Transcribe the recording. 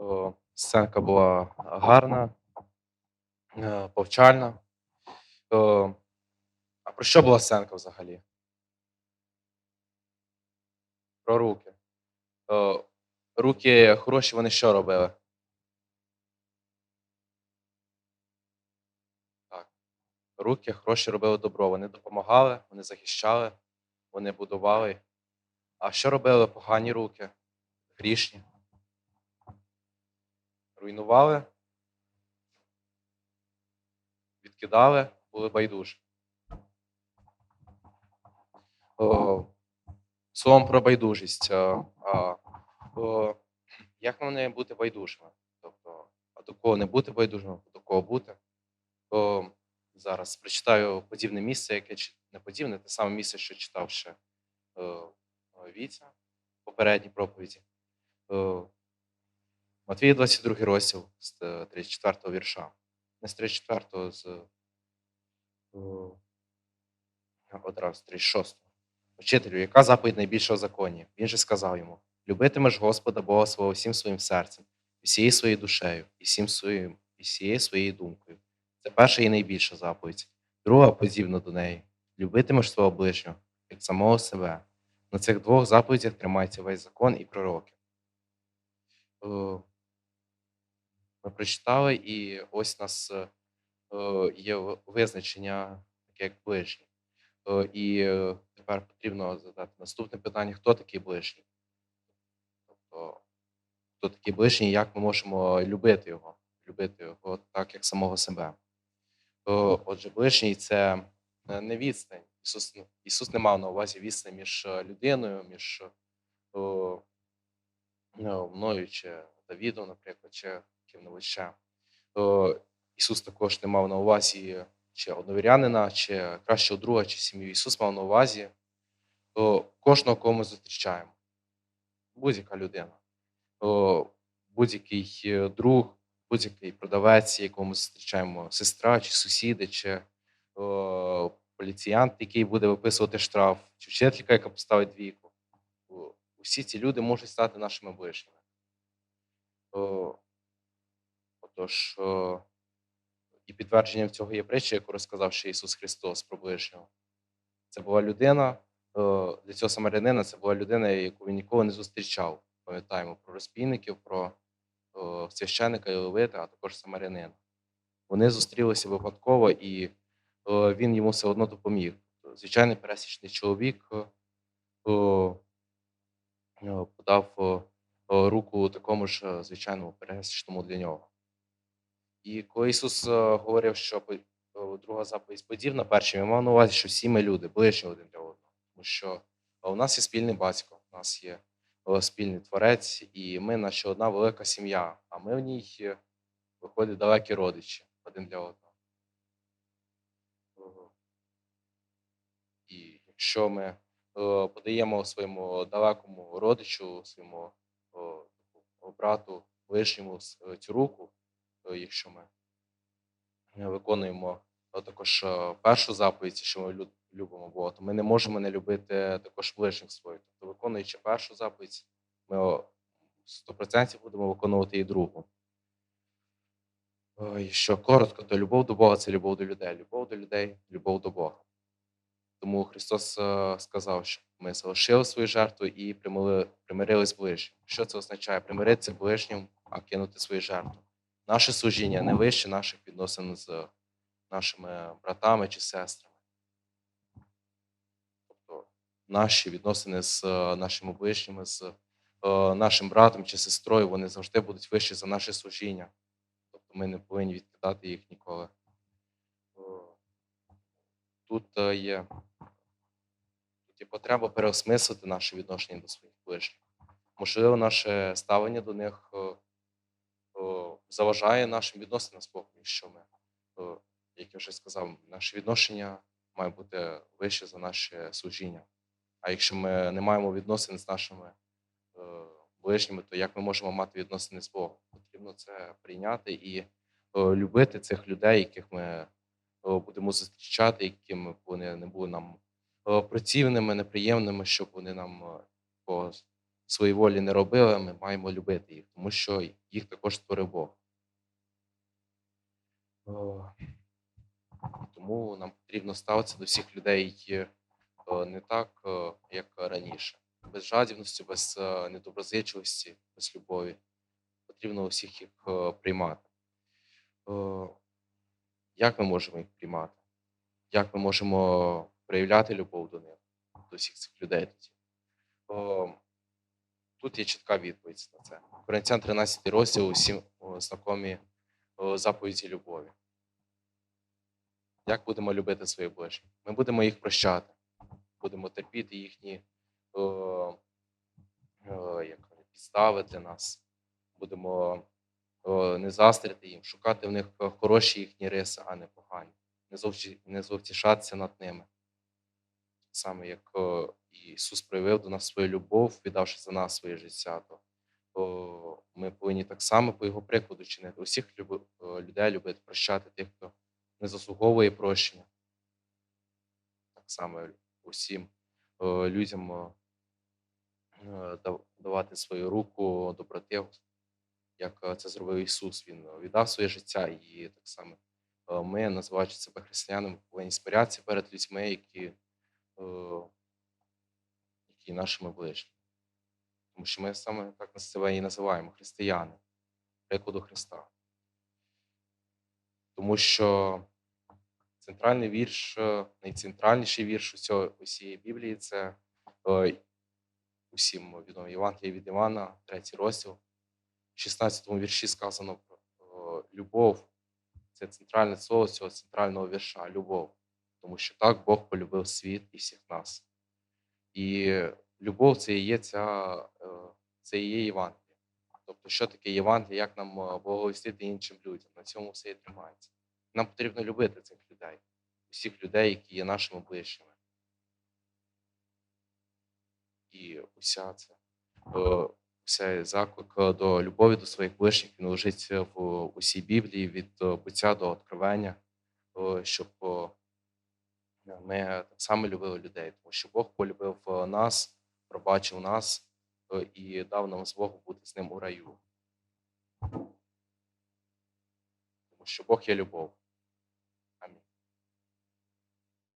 О, Сценка була гарна, е, повчальна. А про що була сценка взагалі? Про руки. Руки хороші, вони що робили? Так. Руки хороші робили добро. Вони допомагали, вони захищали, вони будували. А що робили погані руки? Грішні? Руйнували, відкидали, були байдужі. Словом про байдужість. а, а, о, Як вони бути байдужими? Тобто, а до кого не бути байдужими, до кого бути? То зараз прочитаю подібне місце, яке не подібне, те саме місце, що читав ще е, е, Вітя в попередній проповіді. Е, Матвія 22 розділ з е, 34 вірша. Не з 34, з е, одразу з 36. Вчителю, яка заповідь найбільшого законі? Він же сказав йому: любитимеш Господа Бога свого всім своїм серцем, всією своєю душею, і всім своїм, і всією своєю думкою. Це перша і найбільша заповідь. Друга подібна до неї. Любитимеш свого ближнього, як самого себе. На цих двох заповідях тримається весь закон і пророки. Ми прочитали, і ось у нас е, е, є визначення таке як ближній. І е, тепер потрібно задати наступне питання: хто такий ближній? Тобто, хто такий ближній, як ми можемо любити його, любити його так, як самого себе. Е, Отже, ближній це е, не відстань. Ісус, ну, Ісус не мав на увазі відстань між е, людиною, між мною чи Давідом, наприклад, чи ще. Е, Ісус також не мав на увазі чи одновірянина, чи кращого друга, чи сім'ю. Ісус мав на увазі е, кожного, кого ми зустрічаємо. Будь-яка людина, будь-який е, друг, будь-який продавець, якого ми зустрічаємо, сестра, чи сусіди, чи е, поліціянт, який буде виписувати штраф, чи вчителька, яка поставить двійку. Усі ці люди можуть стати нашими ближніми. Отож, е, і підтвердженням цього є притча, яку розказав ще Ісус Христос про ближнього. Це була людина, е, для цього самарянина це була людина, яку він ніколи не зустрічав. Пам'ятаємо про розбійників, про е, священика і левита, а також самарянина. Вони зустрілися випадково, і він йому все одно допоміг. Звичайний пересічний чоловік подав руку такому ж звичайному пересічному для нього. І коли Ісус е, говорив, що друга заповідь подібна першій, він мав на увазі, що всі ми люди, ближні один для одного. Тому що е, у нас є спільний батько, у нас є е, спільний творець, і ми, наче одна велика сім'я, а ми в ній виходять далекі родичі один для одного. І якщо ми подаємо своєму далекому родичу, своєму брату, ближньому е, цю руку, якщо ми е, виконуємо е, також е, першу заповідь, що ми любимо Бога, то ми не можемо не любити також ближніх своїх. Тобто, виконуючи першу заповідь, ми о, 100% будемо виконувати і другу. Е, що коротко, то любов до Бога це любов до людей. Любов до людей, любов до Бога. Тому Христос е, сказав, що ми залишили свою жертву і примирились ближнім. Що це означає? Примиритися ближнім, а кинути свою жертву. Наше служіння не вище наших відносин з нашими братами чи сестрами. Тобто наші відносини з е, нашими ближніми, з е, нашим братом чи сестрою, вони завжди будуть вищі за наше служіння. Тобто ми не повинні відкидати їх ніколи. Е, Тут є, тут є потреба переосмислити наше відношення до своїх ближніх. Можливо, наше ставлення до них заважає нашим відносинам з Богом, якщо ми, е, як я вже сказав, наше відношення має бути вище за наше служіння. А якщо ми не маємо відносин з нашими е, ближніми, то як ми можемо мати відносини з Богом? Потрібно це прийняти і е, любити цих людей, яких ми е, будемо зустрічати, якими вони не були нам противними, неприємними, щоб вони нам такого своїй волі не робили, ми маємо любити їх, тому що їх також створив Бог. Е, Тому нам потрібно ставитися до всіх людей е, не так, е, як раніше. Без жадібності, без е, недоброзичливості, без любові. Потрібно усіх їх приймати. Як ми можемо їх приймати? Як ми можемо проявляти любов до них, до всіх цих людей Тут є чітка відповідь на це. Коринтян 13 розділ, усім знакомі заповіді любові. Як будемо любити своїх ближніх? Ми будемо їх прощати, будемо терпіти їхні о, о, як підстави для нас, будемо о, не заздрити їм, шукати в них хороші їхні риси, а не погані, не зовсі- не зовтішатися над ними. Саме як о, Ісус проявив до нас свою любов, віддавши за нас своє життя, то о, ми повинні так само по його прикладу чинити. Усіх людей любити, прощати тих, хто не заслуговує прощення. Так само усім людям о, е, дав- давати свою руку доброти, як е, це зробив Ісус. Він е, віддав своє життя, і так само е, ми, називаючи себе християнами, повинні смирятися перед людьми, які, е, які нашими ближніми. Тому що ми саме так на себе і називаємо християни, прикладу Христа. Тому що центральний вірш, е, найцентральніший вірш усього- усієї Біблії це е, усім відомий Євангелія від Івана, третій розділ. В 16 вірші сказано про е, любов. Це центральне слово цього центрального вірша любов. Тому що так Бог полюбив світ і всіх нас. І любов це і є ця, це і є Євангеліє. Тобто, що таке Євангеліє, як нам благовістити іншим людям? На цьому все і тримається. Нам потрібно любити цих людей, усіх людей, які є нашими ближніми. І уся ця, е, цей заклик до любові до своїх ближніх він лежить в усій Біблії від е, буття до откровення, е, щоб е, ми так само любили людей, тому що Бог полюбив нас, пробачив нас і дав нам змогу бути з ним у раю. Тому що Бог є любов.